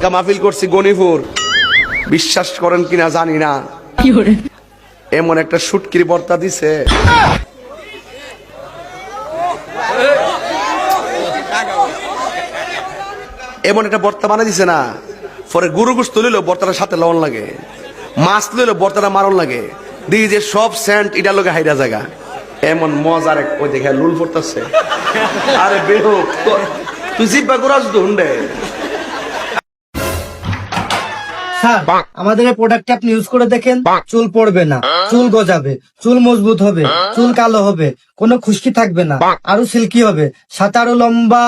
আজকে মাহফিল করছি গণিপুর বিশ্বাস করেন কিনা জানি না। এমন একটা সুটকির বর্তা দিছে। এমন একটা বর্তা বানা দিছে না। পরে গুরু গুস তুলিল বর্তাটার সাথে লবণ লাগে। মাছ তুলিল বর্তাটা মারণ লাগে। দিই যে সব স্যান্ট এটার লোকে হাইরা জায়গা। এমন মজার এক ওই দেখে লুল পড়তেছে আরে বেহো তুই জিব্বা তো হুন্ডে। স্যার আমাদের এই প্রোডাক্টটা আপনি ইউজ করে দেখেন চুল পড়বে না চুল গজাবে চুল মজবুত হবে চুল কালো হবে কোনো খুশকি থাকবে না আরও সিল্কি হবে সাথে আরও লম্বা।